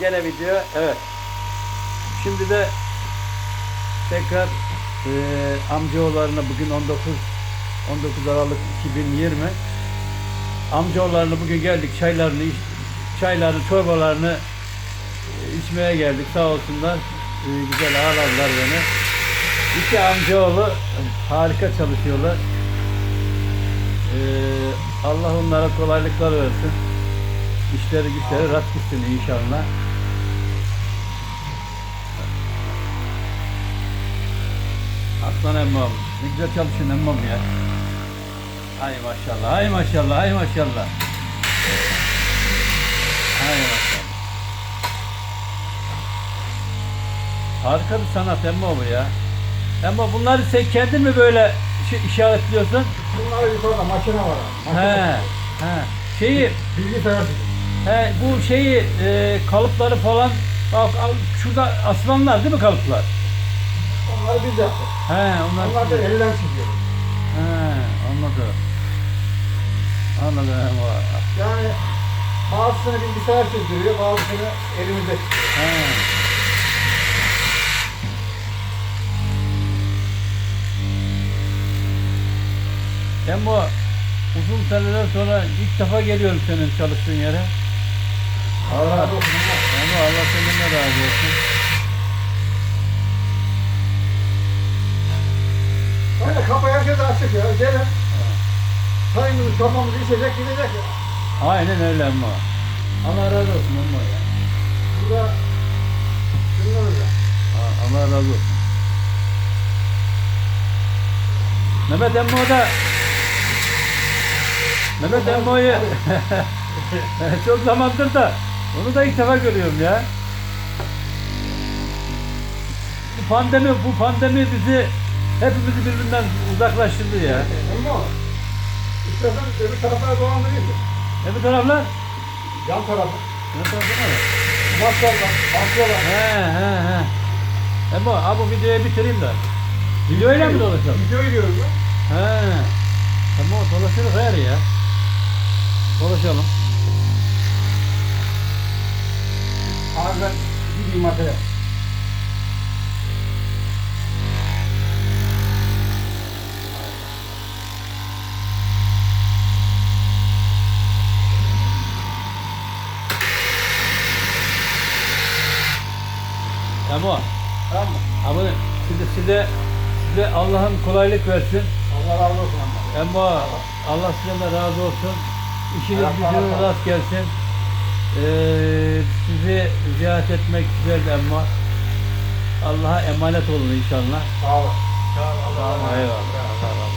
Gene video. Evet. Şimdi de tekrar e, amcaoğullarına bugün 19 19 Aralık 2020 amcaoğullarına bugün geldik çaylarını çaylarını çorbalarını e, içmeye geldik. Sağ olsunlar. E, güzel ağırladılar beni. İki amcaoğlu harika çalışıyorlar. E, Allah onlara kolaylıklar versin. İşleri güçleri rast gitsin inşallah Aslan emmam. Ne güzel çalışıyorsun emmam ya. Hay maşallah, hay maşallah, hay maşallah. Hay maşallah. Harika bir sanat emma bu ya. Ama bunları sen kendin mi böyle şey işaretliyorsun? Bunlar yukarıda makine var. He, Makine. he. Şeyi, Bilgisayar. he, bu şeyi, e, kalıpları falan, bak şurada aslanlar değil mi kalıplar? Onları biz yaptık. He, onlar. Onlar da elden çiziyoruz. He, anladım. Anladım. Yani bazısını bilgisayar çizdiriyor, bazısını elimizde çiziyor. He. Ben bu uzun seneler sonra ilk defa geliyorum senin çalıştığın yere. Allah. Ama Allah seninle razı olsun. Herkese açık ya. Gelin. Çayımızı, kafamızı içecek gidecek ya. Aynen öyle ama. Allah razı olsun ama ya. Burada dinliyoruz ya. Ha, Allah razı olsun. Mehmet Emmo da Mehmet Emmo'yu çok zamandır da onu da ilk defa görüyorum ya. Bu pandemi, bu pandemi bizi hepimizi birbirinden uzaklaştırdı ya. Ama istersen öbür tarafa dolandırayım. Ne bu taraflar? Yan tarafı. Ne taraflar? Maskarlar, basıyorlar. He he he. Emmo, abi bu videoyu bitireyim de. Videoyla mı dolaşalım? Video gidiyoruz ya. He. Tamam dolaşırız her ya. Dolaşalım. Abi ben gideyim masaya. Tamam. Tamam mı? Ama size size size Allah'ın kolaylık versin. Allah razı olsun ama. Ama Allah size de razı olsun. İşiniz gücünüz rast gelsin. Ee, sizi ziyaret etmek güzel ama Allah'a emanet olun inşallah. Sağ ol. Sağ ol. Allah